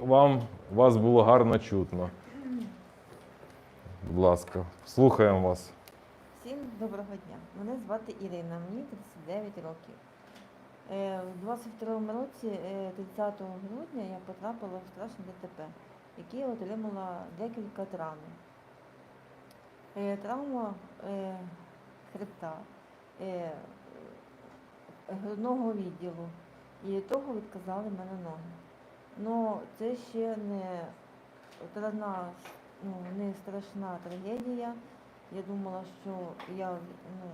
вам вас було гарно чутно. Будь ласка, слухаємо вас. Всім доброго дня. Мене звати Ірина, мені 39 років. Е, У 22-му році, е, 30 грудня, я потрапила в страшне ДТП, яке отримала декілька травм. Е, Травма е, хребта, е, грудного відділу. І того відказали мене ноги. Ну, це ще не одна, ну, не страшна трагедія. Я думала, що я ну,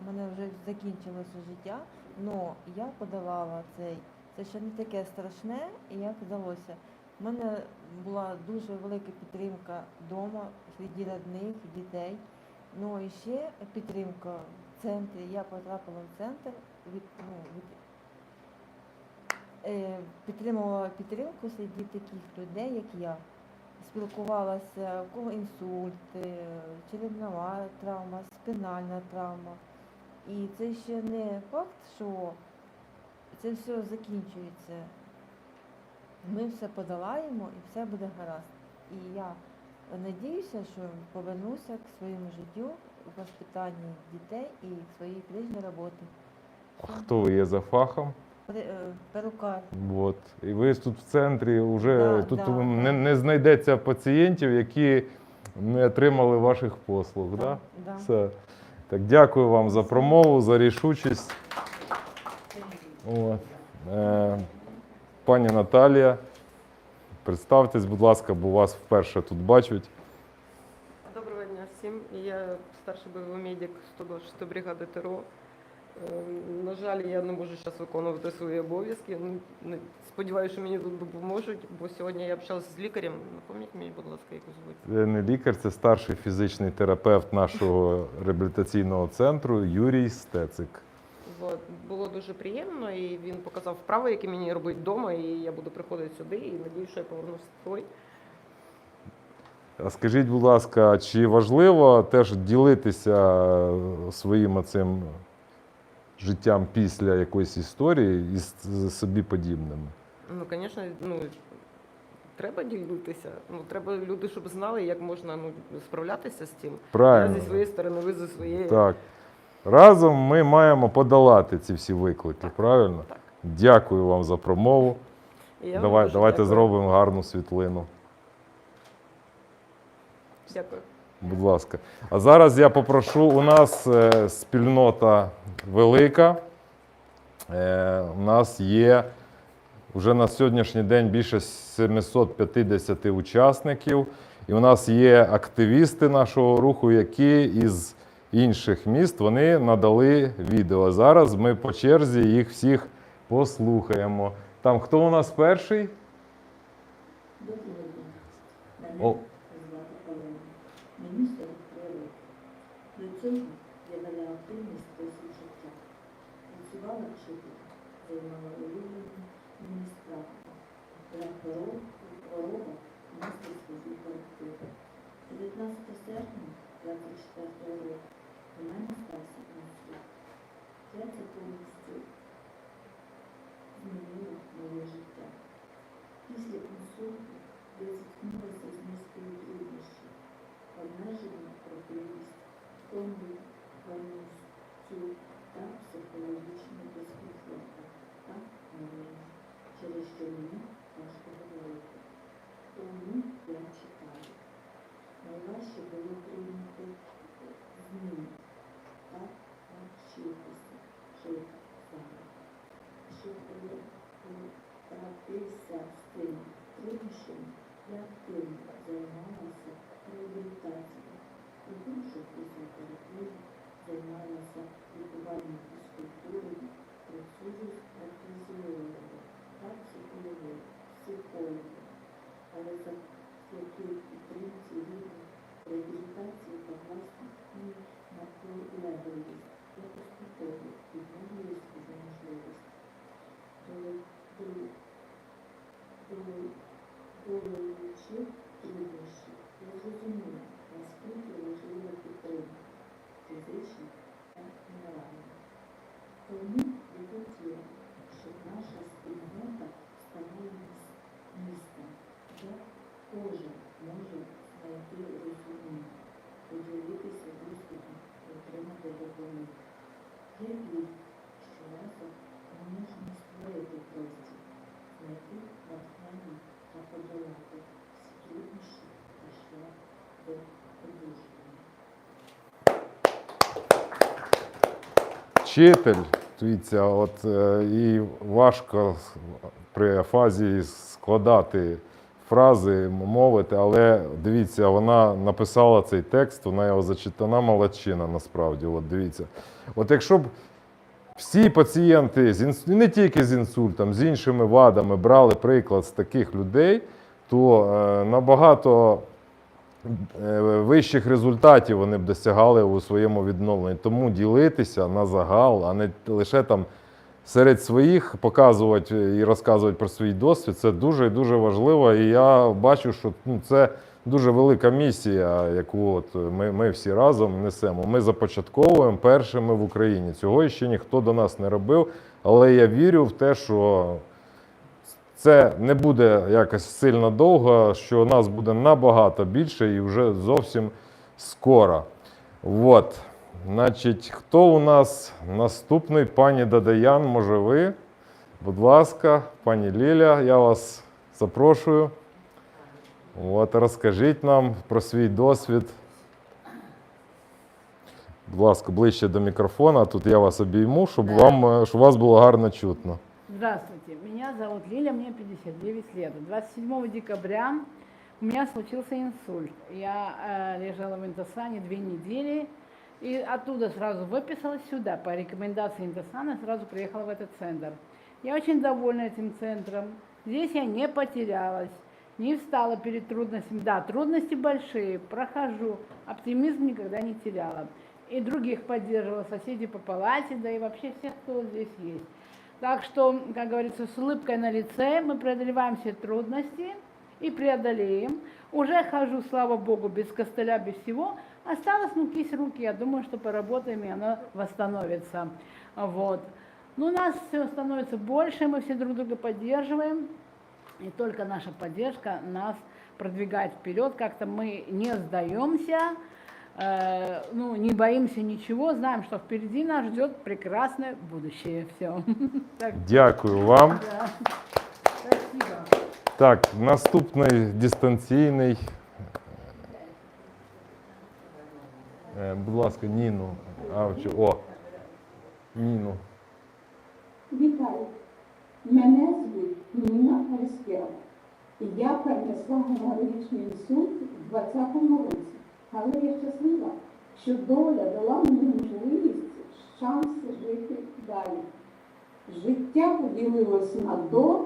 в мене вже закінчилося життя, але я подолала цей. Це ще не таке страшне, як здалося. У мене була дуже велика підтримка вдома, серед родних, дітей. Ну і ще підтримка в центрі. Я потрапила в центр від, ну, від підтримувала підтримку серед таких людей, як я. Спілкувалася, у кого інсульт, е, черепнова травма, спинальна травма. І це ще не факт, що це все закінчується. Ми все подолаємо і все буде гаразд. І я надіюся, що повернуся к своєму життю, у воспитанні дітей і своїй прежній роботі. Хто ви є за фахом? Е, Перукар. От. І ви тут в центрі вже Да, тут да, не, не знайдеться пацієнтів, які не отримали ваших послуг. Да? Да, да. Все. Так, дякую вам за промову, за рішучість. От. Е, пані Наталія, представтесь, будь ласка, бо вас вперше тут бачать. Доброго дня всім. Я старший бойовий медик 126 бригади ТРО. Е, На жаль, я не можу зараз виконувати свої обов'язки. Ну, Сподіваюся, що мені тут допоможуть, бо сьогодні я общалася з лікарем. Напомніть мені, будь ласка, як звуть. Це не лікар, це старший фізичний терапевт нашого реабілітаційного центру Юрій Стецик. Було дуже приємно, і він показав вправи, які мені робити вдома, і я буду приходити сюди, і надіюсь, що я повернуся в той. А скажіть, будь ласка, чи важливо теж ділитися своїм цим життям після якоїсь історії із собі подібними? Ну, звісно, ну, треба ділитися. Ну, треба люди, щоб знали, як можна ну, справлятися з цим. Правильно. Я зі своєї сторони, ви зі своєї. Так. Разом ми маємо подолати ці всі виклики, правильно? Так. Дякую вам за промову. Я Давай, давайте дякую. зробимо гарну світлину. Дякую. Будь ласка. А зараз я попрошу, у нас е, спільнота велика. Е, у нас є вже на сьогоднішній день більше 750 учасників. І у нас є активісти нашого руху, які із інших міст вони надали відео. Зараз ми по черзі їх всіх послухаємо. Там хто у нас перший? О. звати Олена. Мені 43 роки. До цього я вела активний спосіб життя. Працювала вчителем, займала улюблені мені справи. Хвороба, хвороба, місце свої колективи. 19 серпня 24 року у мене стався інсульт. Я це повністю змінила моє життя. Після інсульту я зіткнулася з низкою труднощів, обмежена профіліст, втому, повністю та психологічно дискомфорту та невинна, через що мені важко говорити. Тому я читаю. Найважче було прийняти зміни Вчитель, дивіться, от е, і важко при афазії складати фрази, мовити, але дивіться, вона написала цей текст, вона його зачитана молодчина насправді. От дивіться. От якщо б всі пацієнти з інс... не тільки з інсультом, з іншими вадами брали приклад з таких людей, то е, набагато вищих результатів вони б досягали у своєму відновленні. Тому ділитися на загал, а не лише там серед своїх показувати і розказувати про свій досвід, це дуже і дуже важливо. І я бачу, що ну, це дуже велика місія, яку от ми, ми всі разом несемо. Ми започатковуємо першими в Україні. Цього ще ніхто до нас не робив, але я вірю в те, що це не буде якось сильно довго, що нас буде набагато більше і вже зовсім скоро. От. Значить, хто у нас наступний? Пані Дадаян, може ви? Будь ласка, пані Ліля, я вас запрошую. От, розкажіть нам про свій досвід. Будь ласка, ближче до мікрофона, тут я вас обійму, щоб, вам, е, щоб вас було гарно чутно. Здравствуйте, меня зовут Лиля, мне 59 лет. 27 декабря у меня случился инсульт. Я э, лежала в Интосане две недели, и оттуда сразу выписалась сюда. По рекомендации Интосана сразу приехала в этот центр. Я очень довольна этим центром. Здесь я не потерялась, не встала перед трудностями. Да, трудности большие, прохожу, оптимизм никогда не теряла. И других поддерживала, соседей по палате, да и вообще всех, кто здесь есть. Так что, как говорится, с улыбкой на лице мы преодолеваем все трудности и преодолеем. Уже хожу, слава богу, без костыля, без всего. Осталось, ну, кисть руки, я думаю, что поработаем, и оно восстановится. Вот. Ну, у нас все становится больше, мы все друг друга поддерживаем. И только наша поддержка нас продвигает вперед. Как-то мы не сдаемся, ну, не боимся ничего, знаем, что впереди нас ждет прекрасное будущее. Все. Дякую вам. да. Спасибо. Так, наступний дистанційний. Е, Будь ласка, Ніну. А, чи- о, Ніну. Вітаю, мене звуть Ніна Христяна. Я перенесла геморагічний інсульт у 20-му році. Але я щаслива, що доля дала мені можливість, шанс жити далі. Життя поділилось на до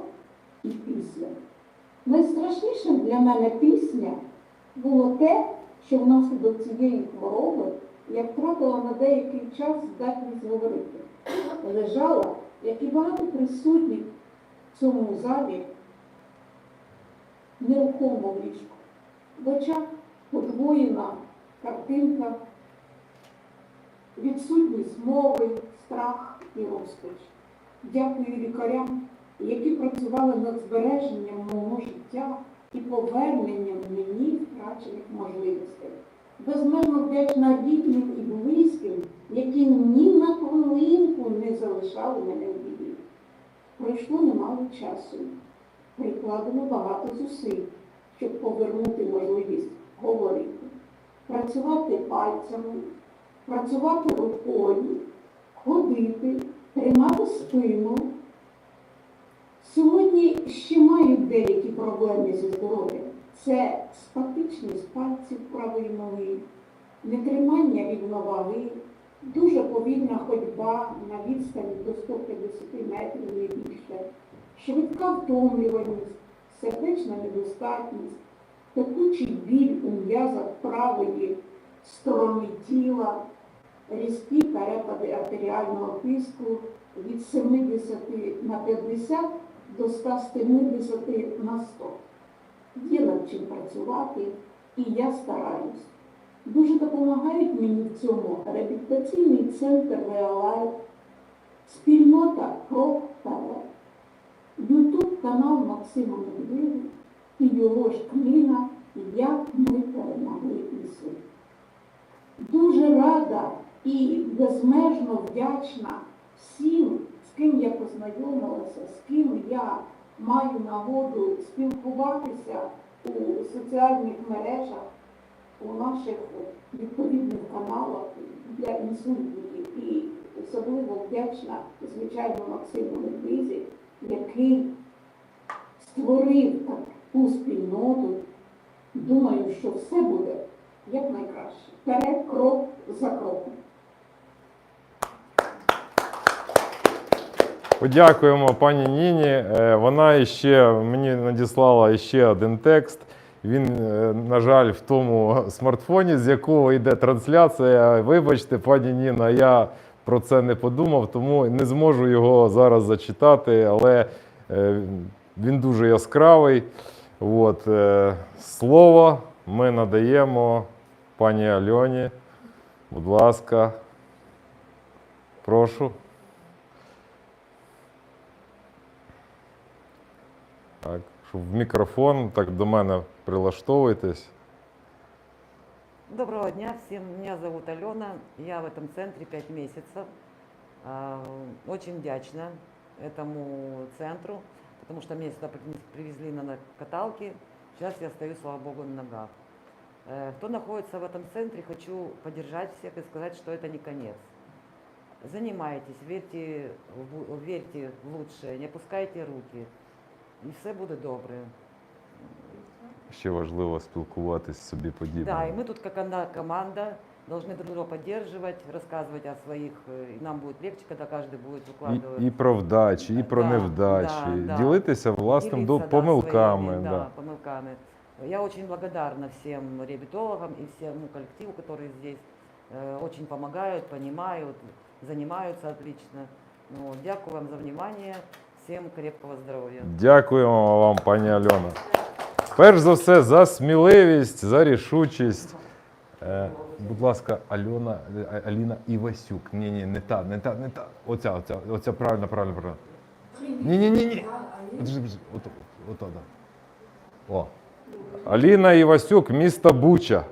і після. Найстрашнішим для мене пісня було те, що внаслідок цієї хвороби я втратила на деякий час здатність говорити. Лежала, як і багато присутніх в цьому залі, нерухомо в ліжку. В очах подвоєна картинка, відсутність мови, страх і розпач. Дякую лікарям, які працювали над збереженням мого життя і поверненням мені втрачених можливостей. Безмежно вдячна рідним і близьким, які ні на хвилинку не залишали мене в біді. Пройшло немало часу, прикладено багато зусиль, щоб повернути можливість говорити, працювати пальцями, працювати рукою, ходити, тримати спину. Сьогодні ще маю деякі проблеми зі здоров'ям. Це спатичність пальців правої ноги, нетримання рівноваги, дуже повільна ходьба на відстані до 150 метрів не більше, швидка втомлюваність, сердечна недостатність, текучий біль у м'язах правої сторони тіла, різкі перепади артеріального тиску від 70 на 50 до 170 на 100. Є над чим працювати, і я стараюсь. Дуже допомагають мені в цьому реабілітаційний центр Реалайф, спільнота Крок Ютуб канал Максима Медведя і його ж книга Як ми перемогли інсульт. Дуже рада і безмежно вдячна всім, з ким я познайомилася, з ким я маю нагоду спілкуватися у соціальних мережах, у наших відповідних каналах для інсультників. І особливо вдячна, звичайно, Максиму Медвізі, який створив таку спільноту. Думаю, що все буде як найкраще. Вперед крок за кроком. Подякуємо пані Ніні. Е, Вона ще мені надіслала ще один текст. Він, е, на жаль, в тому смартфоні, з якого йде трансляція. Вибачте, пані Ніна, я про це не подумав, тому не зможу його зараз зачитати, але е, він дуже яскравий. От, е, слово ми надаємо пані Альоні. Будь ласка, прошу. Так, щоб в мікрофон, так до мене прилаштовуйтесь. Доброго дня всем. Меня зовут Алена. Я в этом центре 5 месяцев. А, Очень вдячна этому центру, потому что меня сюда принес- привезли на на каталке. Сейчас я стою, слава богу, на ногах. Э, Кто находится в этом центре, хочу поддержать всех и сказать, что это не конец. Занимайтесь, верьте в, бу- верьте в лучшее, не опускайте руки, и все буде добре. Ще важливо спілкуватись з собі подібним. Да, и мы тут как одна команда должны друг друга поддерживать, рассказывать о своих, э, и нам будет легче, когда каждый будет выкладывать. І, і про вдачі, і про Да, невдачі. да, да. Ділитися власним до делиться, да, помилками. своими, да. да, помилками. Я очень благодарна всем реабилитологам и всему коллективу, который здесь э, очень помогают, понимают, занимаются отлично. Ну, дякую вам за внимание. Всем крепкого здоровья. Дякуємо вам, пані Альона. Перш за все, за сміливість, за рішучість. Е, будь ласка, Альона, е, Аліна Івасюк. Ні, ні, не та, не та, не та. Оця, оця, оця правильно, правильно, правильно. Ні, ні, ні, ні. Подожди, подожди. Ото, ото, да. О. Аліна Івасюк, місто Буча.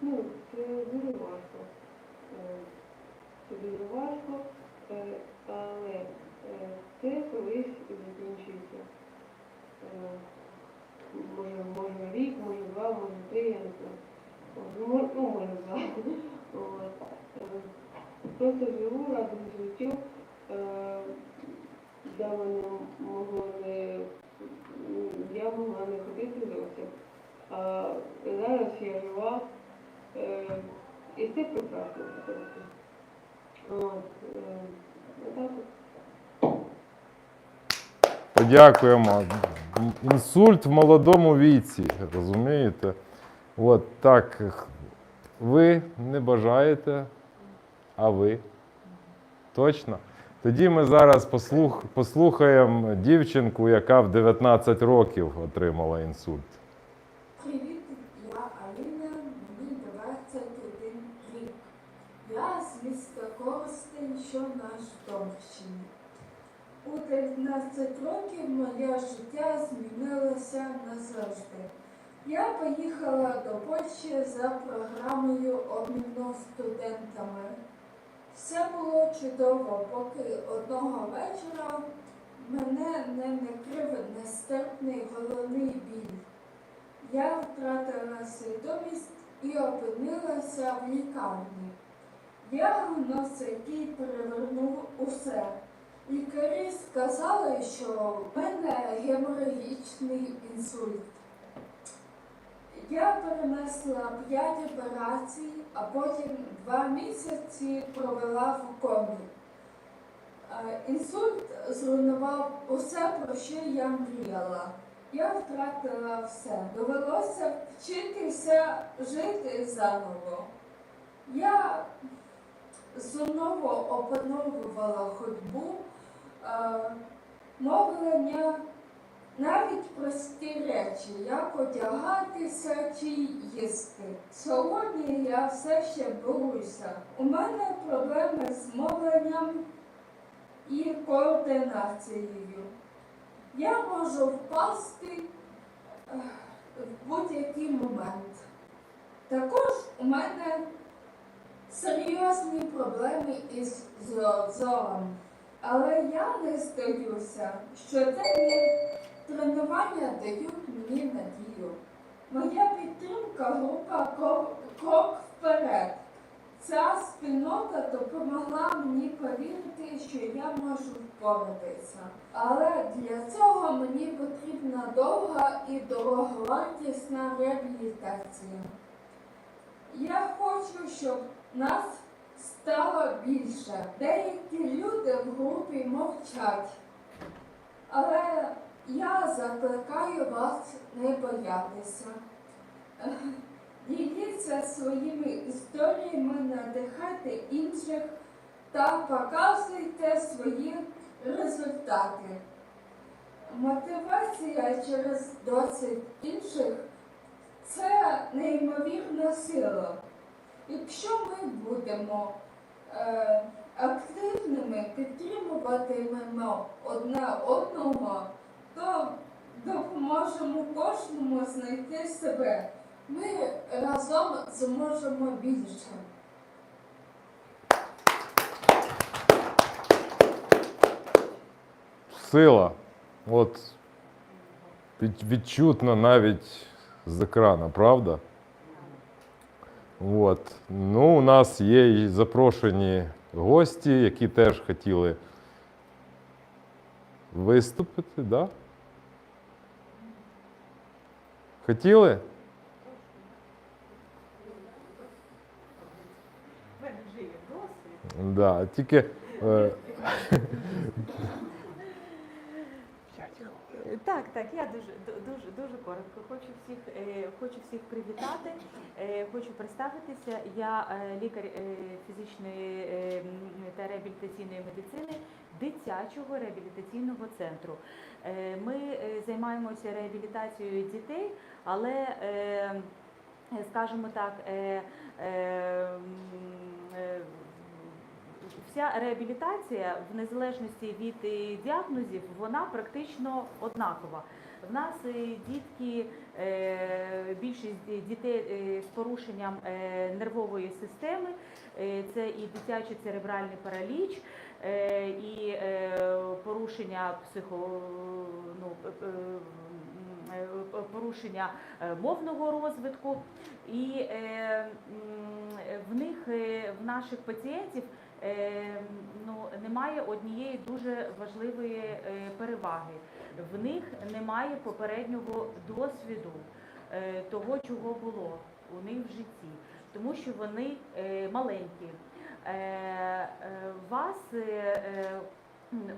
Ну, це дуже важко. Е, Це дуже важко, е, але е, це колись закінчується. Е, Може, може рік, може два, може три, я не знаю. От, мо- Ну, може два. От. Е, Просто живу, радуюсь життю. Е, Я мене могло не я могла не ходити зовсім. А зараз я жива. Е, і це прекрасно е. Подякуємо. Інсульт в молодому віці, розумієте? От так. Ви не бажаєте, а ви? Точно? Тоді ми зараз послух, послухаємо дівчинку, яка в 19 років отримала інсульт. Привіт, я Аліна, мені 21 рік. Я з міста Коростень, що на Житомирщині. У 19 років моє життя змінилося назавжди. Я поїхала до Польщі за програмою обміну студентами. Все було чудово, поки одного вечора мене не накрив нестерпний головний біль. Я втратила свідомість і опинилася в лікарні. Діагноз, який перевернув усе. Лікарі сказали, що в мене геморагічний інсульт. Я перенесла 5 операцій, а потім 2 місяці провела в комі. Е, Інсульт зруйнував усе, про що я мріяла. Я втратила все. Довелося вчитися жити заново. Я знову опановувала ходьбу, е, мовлення, Навіть прості речі, як одягатися чи їсти. Сьогодні я все ще боюся. У мене проблеми з мовленням і координацією. Я можу впасти в будь-який момент. Також у мене серйозні проблеми із зо- зором. Але я не здаюся, що це тренування дають мені надію. Моя підтримка група «Крок- вперед. Ця спільнота допомогла мені повірити, що я можу впоратися. Але для цього мені потрібна довга і дороговартісна реабілітація. Я хочу, щоб нас стало більше. Деякі люди в групі мовчать. Але я закликаю вас не боятися. Діліться своїми історіями, надихайте інших та показуйте свої результати. Мотивація через досвід інших це неймовірна сила. Якщо ми будемо е, активними, підтримуватимемо одне одного, то допоможемо кожному знайти себе. Ми разом зможемо більше. Сила. От від- відчутно навіть з екрана, правда? От. Ну, у нас є і запрошені гості, які теж хотіли виступити, да? Хотіли? Да, тільки е, Так, так, я дуже дуже дуже коротко. Хочу всіх е, хочу всіх привітати. Е, хочу представитися. Я е, лікар фізичної та реабілітаційної медицини дитячого реабілітаційного центру. Ми займаємося реабілітацією дітей, але скажімо так, вся реабілітація, в незалежності від е, діагнозів, вона практично однакова. В нас е, дітки, е, більшість дітей з порушенням нервової системи, це і дитячий церебральний параліч, і порушення психо, ну, порушення мовного розвитку. І в них, в наших пацієнтів, ну, немає однієї дуже важливої е, переваги. В них немає попереднього досвіду е, того, чого було у них в житті, тому що вони е, маленькі. Е, е, Вас е, е,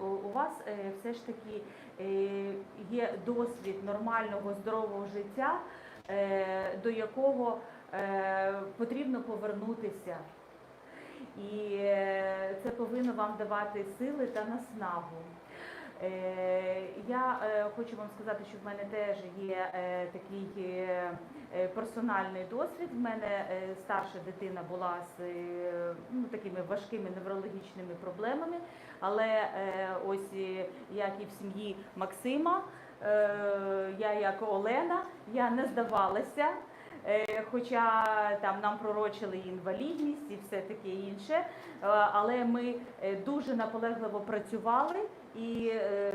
у- вас е, все ж таки е, є досвід нормального здорового життя, е, до якого е, потрібно повернутися. І е, це повинно вам давати сили та наснагу. Е, Я е, хочу вам сказати, що в мене теж є такий персональний досвід. В мене старша дитина була з ну, такими важкими неврологічними проблемами, але ось як і в сім'ї Максима, я як Олена, я не здавалася. Е, Хоча там нам пророчили інвалідність і все таке інше, Е, але ми е, дуже наполегливо працювали і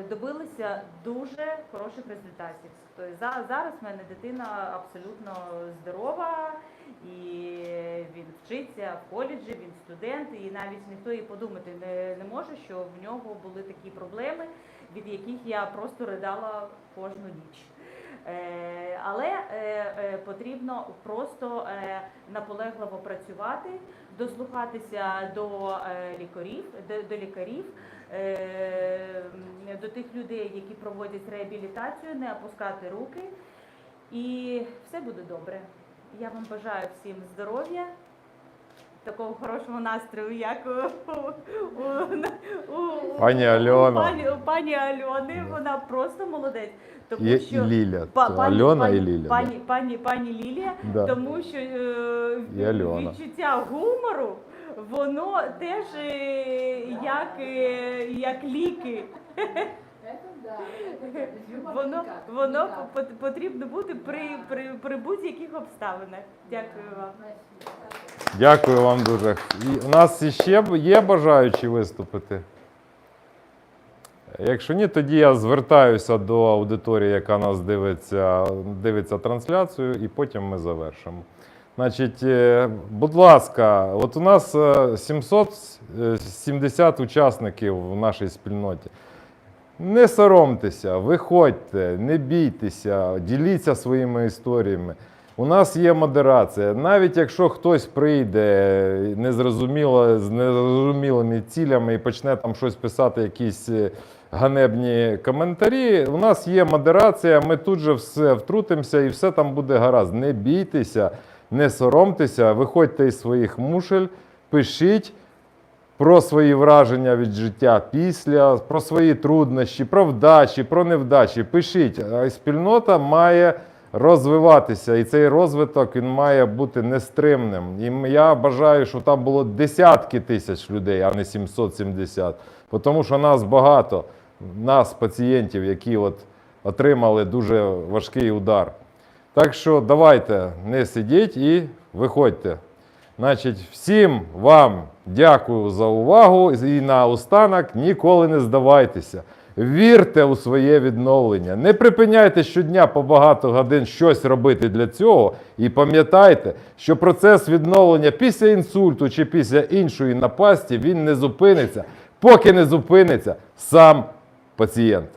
добилися дуже хороших результатів. Тобто зараз в мене дитина абсолютно здорова, і він вчиться в коледжі, він студент, і навіть ніхто і подумати не, не може, що в нього були такі проблеми, від яких я просто ридала кожну ніч. Е, Але е, е, потрібно просто наполегливо працювати, дослухатися до лікарів, до, лікарів, до тих людей, які проводять реабілітацію, не опускати руки, і все буде добре. Я вам бажаю всім здоров'я такого хорошого настрою, як у, у, у, у, Пані у пані, у пані Альони. Вона просто молодець. Тому Є що і Ліля. Па- пані, Альона пані, і Ліля. да. Пані, пані, пані Лілія, Да. тому що е, відчуття гумору, воно теж е, як, е, як ліки. Воно, воно пот- потрібно бути при, при, при будь-яких обставинах. Дякую вам. Дякую вам дуже. І у нас ще є бажаючі виступити? Якщо ні, тоді я звертаюся до аудиторії, яка нас дивиться, дивиться трансляцію, і потім ми завершимо. Значить, е, будь ласка, от у нас е, 770 учасників в нашій спільноті. Не соромтеся, виходьте, не бійтеся, діліться своїми історіями. У нас є модерація. Навіть якщо хтось прийде незрозуміло, з незрозумілими цілями і почне там щось писати, якісь е, ганебні коментарі, у нас є модерація, ми тут же все втрутимося і все там буде гаразд. Не бійтеся, не соромтеся, виходьте із своїх мушель, пишіть про свої враження від життя після, про свої труднощі, про вдачі, про невдачі. Пишіть, а спільнота має розвиватися, і цей розвиток він має бути нестримним. І я бажаю, щоб там було десятки тисяч людей, а не 770. Тому що нас багато, нас, пацієнтів, які от отримали дуже важкий удар. Так що давайте не сидіть і виходьте. Значить, всім вам дякую за увагу і наостанок ніколи не здавайтеся. Вірте у своє відновлення. Не припиняйте щодня по багато годин щось робити для цього. І пам'ятайте, що процес відновлення після інсульту чи після іншої напасті він не зупиниться, поки не зупиниться сам пацієнт.